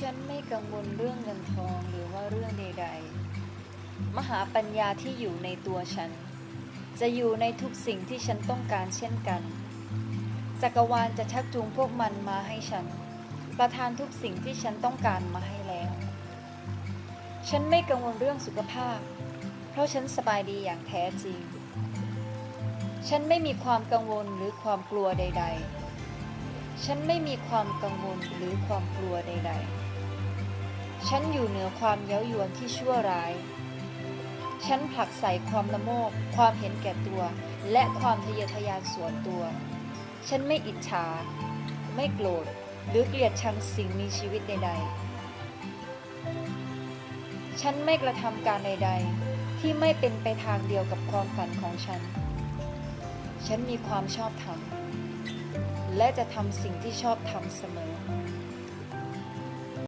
ฉันไม่กังวลเรื่องเงินทองหรือว่าเรื่องใด ๆ มหาปัญญาที่อยู่ในตัวฉัน จะอยู่ในทุกสิ่งที่ฉันต้องการเช่นกัน จักรวาลจะชักจูงพวกมันมาให้ฉัน ประทานทุกสิ่งที่ฉันต้องการมาให้แล้ว ฉันไม่กังวลเรื่องสุขภาพ เพราะฉันสบายดีอย่างแท้จริง ฉันไม่มีความกังวลหรือความกลัวใด ๆฉันไม่มีความกังวลหรือความกลัวใด ๆ ฉันอยู่เหนือความเย้ายวนที่ชั่วร้าย ฉันผลักใส่ความละโมบความเห็นแก่ตัว และความทะเยอทะยานส่วนตัว ฉันไม่อิจฉา ไม่โกรธ หรือเกลียดชังสิ่งมีชีวิตใด ๆ ฉันไม่กระทำการใด ๆ ที่ไม่เป็นไปทางเดียวกับความฝันของฉัน ฉันมีความชอบธรรมและจะทำสิ่งที่ชอบทำเสมอ